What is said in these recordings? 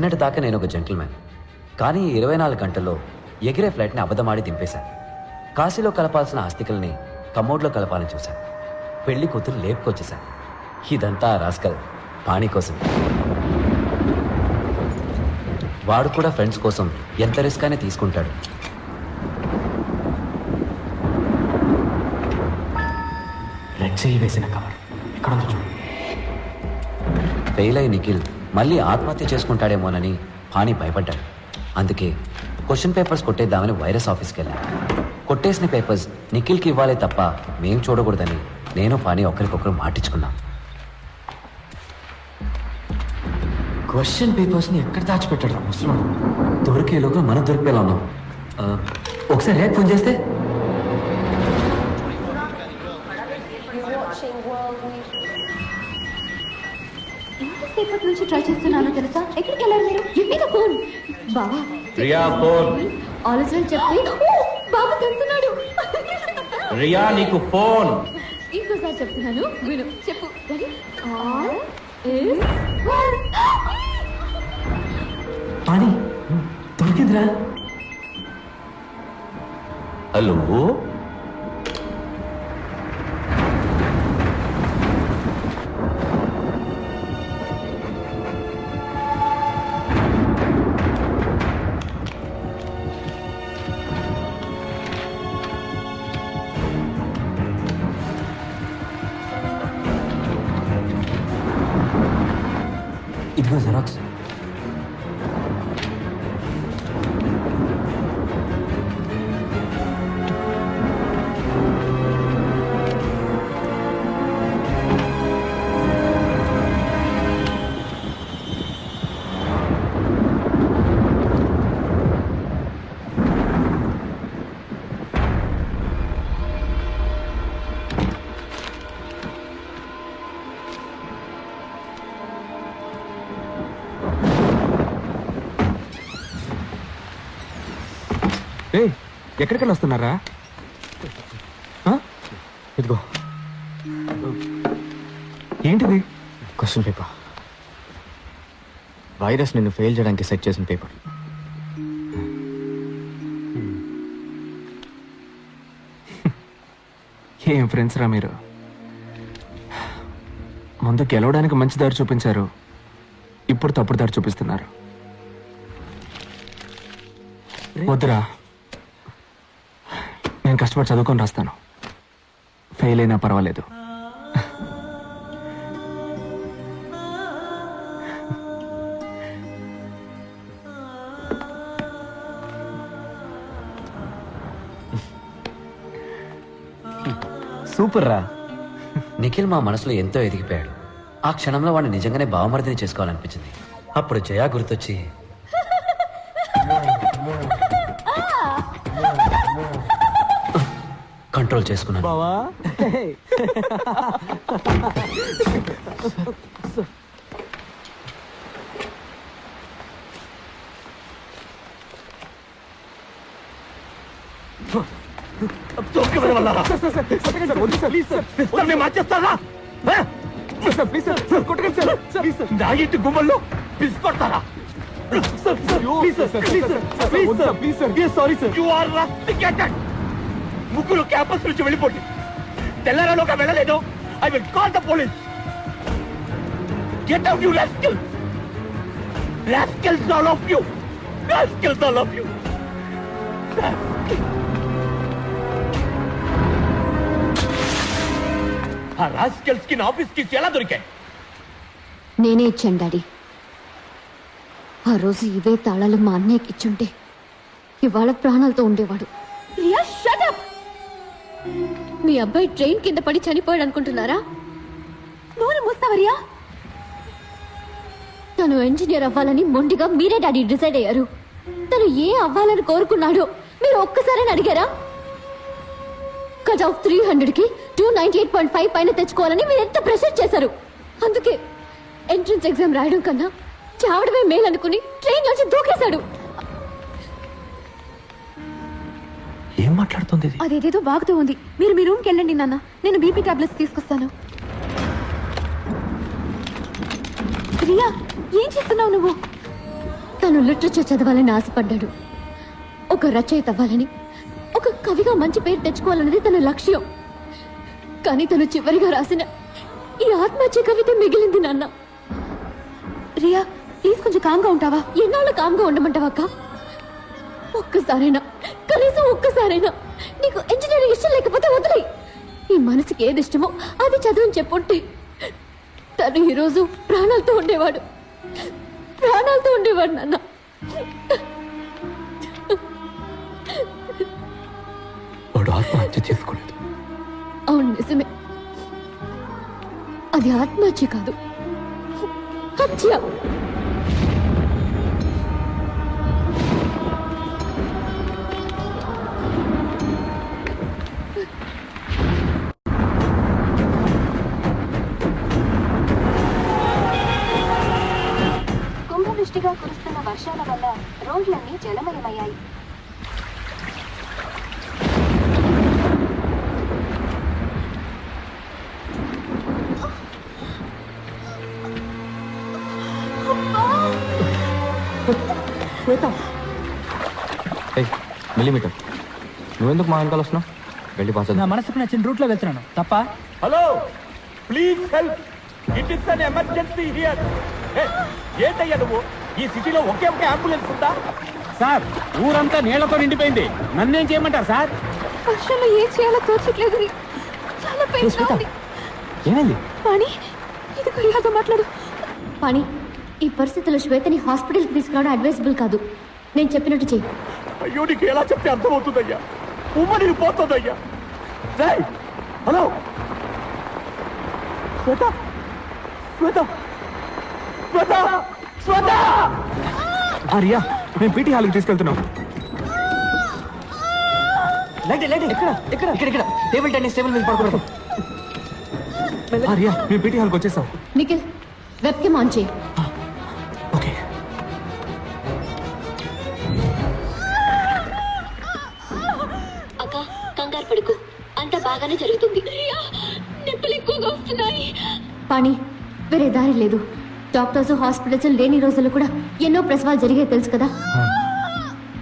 నిన్నటి దాకా నేను ఒక జెంటిల్మ్యాన్ కానీ ఈ ఇరవై నాలుగు గంటల్లో ఎగిరే ఫ్లైట్ని అబద్ధమాడి దింపేశాను. కాశీలో కలపాల్సిన ఆస్తికల్ని కమోడ్లో కలపాలని చూశాను. పెళ్ళి కూతురు లేపుకొచ్చేశాను. ఇదంతా రాస్కల్ పాణి కోసం. వాడు కూడా ఫ్రెండ్స్ కోసం ఎంత రిస్క్ అయినా తీసుకుంటాడు. రెడ్ చేయి వేసిన కవర్. ఎక్కడ ఫెయిల్ అయి నిఖిల్ మళ్ళీ ఆత్మహత్య చేసుకుంటాడేమోనని పాణి భయపడ్డాడు. అందుకే క్వశ్చన్ పేపర్స్ కొట్టేద్దామని వైరస్ ఆఫీస్కి వెళ్ళాను కొట్టేసిన పేపర్స్ నిఖిల్కి ఇవ్వాలి తప్ప మేం చూడకూడదని నేను పాణి ఒకరికొకరు మాటించుకున్నాం క్వశ్చన్ పేపర్స్ని ఎక్కడ దాచిపెట్టాడు? ముసలోడు దొరికేలోగా మనం దొరికేలా ఉన్నాం. ఒకసారి రేపు ఫోన్ చేస్తే ఎంతసేపటి నుంచి ట్రై చేస్తున్నానో తెలుసా? ఎక్కడికి వెళ్ళారు మీరు? ఫోన్. బావా. రియా ఫోన్. ఆలోచన చెప్పి. బాబు తంతున్నాడు రియా నీకు ఫోన్. ఇంకోసారి చెప్తున్నాను. విను. చెప్పు. Ready all is well Pani దొరికిందిరా. హలో? ఎక్కడికెళ్ళి వస్తున్నారా? ఇదిగో. ఏంటిది? క్వశ్చన్ పేపర్ వైరస్ నిన్ను ఫెయిల్ చేయడానికి సెట్ చేసిన పేపర్ ఏం ఫ్రెండ్స్ రా మీరు? ముందు గెలవడానికి మంచి దారి చూపించారు. ఇప్పుడు తప్పుడు దారి చూపిస్తున్నారు. వద్దురా. నేను కష్టపడి చదువుకొని రాస్తాను. ఫెయిల్ అయినా పర్వాలేదు. సూపర్ రా. నిఖిల్ మా మనసులో ఎంతో ఎదిగిపోయాడు. ఆ క్షణంలో వాడిని నిజంగానే బావమరిదిని చేసుకోవాలనిపించింది. అప్పుడు జయా గుర్తొచ్చి కంట్రోల్ చేసుకున్నాను బావా ఇంటి గుమ్మల్లో పిలుచుకొడతారా You are rusticated. ముగ్గురు క్యాంపస్ నుంచి వెళ్ళిపోండి. తెల్లారలోగా వెళ్ళలేదు. I will call the police get out you rascal rascals all of you rascals all of you ఆ రాస్కల్స్కి నా ఆఫీస్కి ఎలా దొరికాయి? నేనే ఇచ్చాను డాడీ. ఆ రోజు ఇవే తాళాలు మా అన్నయ్యకి ఇచ్చుంటే ఇవాళ ప్రాణాలతో ఉండేవాడు! మీ అబ్బాయి ట్రైన్ కింద పడి చనిపోయాడు అనుకుంటున్నారా నూనె మూస్తావరియా తను ఇంజనీర్ అవ్వాలని మొండిగా మీరే డాడీ డిసైడ్ అయ్యారు. తను ఏ అవ్వాలని కోరుకున్నాడో మీరు ఒక్కసారి అడిగారా? కట్ ఆఫ్ త్రీ హండ్రెడ్కి two ninety eight point five పైన తెచ్చుకోవాలని మీరు ఎంత ప్రెషర్ చేశారు? అందుకే ఎంట్రన్స్ ఎగ్జామ్ రాయడం కన్నా చావడమే మేలనుకుని ట్రైన్ నుంచి దూకేశాడు. ఏం మాట్లాడుతుంది ఇది? అదేదేదో బాగుతూ ఉంది. మీరు మీ రూమ్కి వెళ్ళండి నాన్న. నేను బీపీ టాబ్లెట్స్ తీసుకొస్తాను. రియా ఏం చేస్తున్నావు నువ్వు? తను లిటరేచర్ చదవాలని ఆశపడ్డాడు. ఒక రచయిత అవ్వాలని ఒక కవిగా మంచి పేరు తెచ్చుకోవాలన్నది తన లక్ష్యం. కానీ తను చివరిగా రాసిన ఈ ఆత్మహత్య కవిత మిగిలింది నాన్న. రియా ప్లీజ్ కొంచెం కామ్గా ఉంటావా? ఎన్నాళ్ళు కామ్గా ఉండమంటావా అక్క? ఒక్కసారైనా. కనీసం ఒక్కసారైనా. నీకు ఇంజనీరింగ్ ఇష్టం లేకపోతే వదిలే. నీ మనసుకి ఏది ఇష్టమో అది చదువుని చెప్పుంటే. తను ఈరోజు ప్రాణాలతో ఉండేవాడు. ప్రాణాలతో ఉండేవాడు నాన్న. వాడు ఆత్మహత్య చేసుకోలేదు. అవును నిజమే. అది ఆత్మహత్య కాదు. హత్య. వర్షాల వల్ల రోడ్లన్నీ జలమయమయ్యాయి. మిల్లీమీటర్. నువ్వెందుకు మా వెనకాల వస్తున్నావు? వెళ్ళి పాస్ నా మనసుకు నచ్చిన రూట్లో వెళ్తున్నాను. తప్ప? Hello please help. It is an emergency here. ఏంటయ్యా నువ్వు? ఈ సిటీలో ఒకే ఒకే అంబులెన్స్ ఉందా? సార్ ఊరంతా నీళ్ళతో నిండిపోయింది. నన్నేం చేయమంటారు సార్? వర్షంలో ఏం చేయాలో తోచట్లేదు. రీ. చాలా పెయిన్గా ఉంది. ఏమైంది? పాణి ఇది కొరియాతో మాట్లాడు. పాణి ఈ పరిస్థితుల్లో శ్వేతని హాస్పిటల్కి తీసుకురావడం అడ్వైజబుల్ కాదు. నేను చెప్పినట్టు చెయ్యి. అయ్యో నీకు ఎలా చెప్తే అర్థమవుతుందయ్యా? ఉమ్మ నీకు పోతుందయ్యా. రేయ్, హలో. శ్వేత. శ్వేత. శ్వేత. రియా మేము పీటీ హాల్కి తీసుకెళ్తున్నాం. లైట్ లైట్ ఇక్కడ ఇక్కడ ఇక్కడ ఇక్కడ. టేబుల్ టెన్నిస్ టేబుల్ మీద పడుకోవడం ఆ రియా మేము పీటీ హాల్కి వచ్చేసాం. నిఖిల్ వెబ్ కెమ్ ఆన్ చేయి. ఓకే. అక్క కంగారు పడుకో. అంత బాగానే జరుగుతుంది. నొప్పులు ఎక్కువగా వస్తున్నాయి పాణి వేరే దారి లేదు. డాక్టర్స్ హాస్పిటల్స్ లేని రోజులు కూడా ఎన్నో ప్రసవాలు జరిగాయి తెలుసు కదా?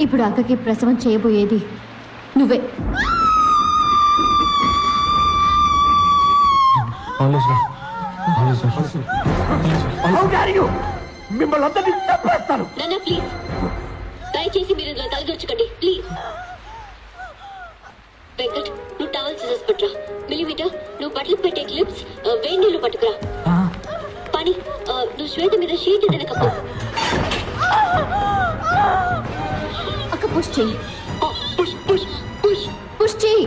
ఇప్పుడు అక్కకి ప్రసవం చేయబోయేది నువ్వే. మిమ్మల్ని అందరినీ చంపేస్తాను ప్లీజ్ దయచేసి మీరు ఇందులో తలదొచ్చకండి ప్లీజ్ వెంకట్ నువ్వు టవల్ సీజర్స్ పట్టురా మిలిమీటర్ నువ్వు బట్టలకు పెట్టే క్లిప్స్ వేడి నీళ్ళు పట్టుకురా. పని. నువ్వు శ్వేత మీద షీట్ ఏదైనా కప్పు అక్క పుష్ చెయ్యి పుష్ పుష్ పుష్ పుష్ చెయ్యి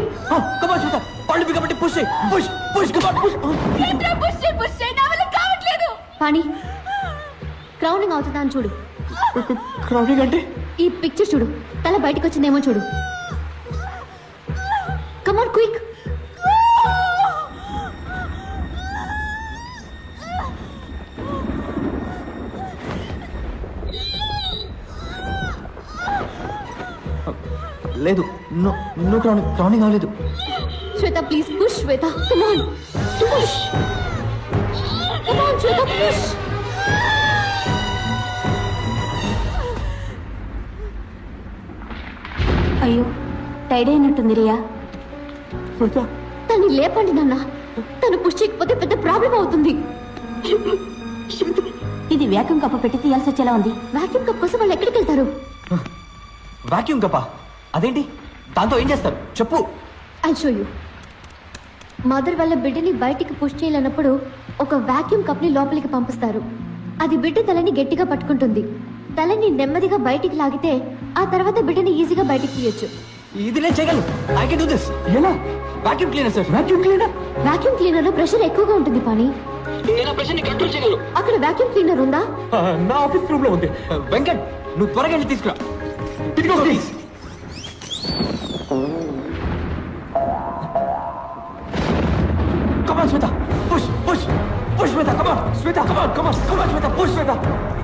కమాన్ శ్వేత పళ్ళు బిగబట్టి push push push come on push Pani crowning అవుతుందా అని చూడు. క్రౌడింగ్ అంటే? ఈ పిక్చర్ చూడు. తల బయటకు వచ్చిందేమో చూడు. కమాన్ క్విక్ లేదు. నువ్వు క్రౌనింగ్ క్రౌనింగ్ అవ్వలేదు Shweta please push Shweta. Come on push come on Shweta push అయ్యో టైడ్ అయినట్టుంది రియా. తన్ని లేపండి నాన్న. తను పుష్ చేయకపోతే పెద్ద ప్రాబ్లం అవుతుంది. ఇది వేగం కప్ప పెట్టి తీయాల్సి వచ్చేలా ఉంది. వాక్యూమ్ కప్ కోసం వాళ్ళు ఎక్కడికి వెళ్తారు? వాక్యూమ్ కప్ప? అదేంటి? దాంతో ఏం చేస్తారు? చెప్పు. ఐ షో యూ మదర్ వాళ్ళ బిడ్డని బయటికి పుష్ చేయలేనప్పుడు ఒక వాక్యూమ్ కప్ని లోపలికి పంపిస్తారు. అది బిడ్డ తలని గట్టిగా పట్టుకుంటుంది. తలని నెమ్మదిగా బయటికి లాగితే ఆ తర్వాత బిడ్డని ఈజీగా బయటికి తీయొచ్చు. ఇది నేను చేయగలను. ఐ కెన్ డూ దిస్ ఎలా? Vacuum cleaner sir vacuum cleaner vacuum క్లీనర్లో pressure ఎక్కువగా ఉంటుంది పని నేను ఆ ప్రెషర్ని కంట్రోల్ చేయగలను. అక్కడ వాక్యూమ్ క్లీనర్ ఉందా? నా ఆఫీస్ రూమ్లో ఉంది. వెంకట్ నువ్వు త్వరగా వెళ్ళి తీసుకురా. ఇదిగో please Come on, Shweta. Push, push, push, Shweta. Come on, Shweta. Come on, come on, come on, Shweta. Push, Shweta.